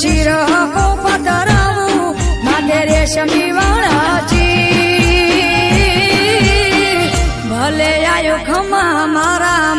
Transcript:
શિર હકો પધરાવું માથે રેશમી વણાચી ભલે આયો ખમા મારા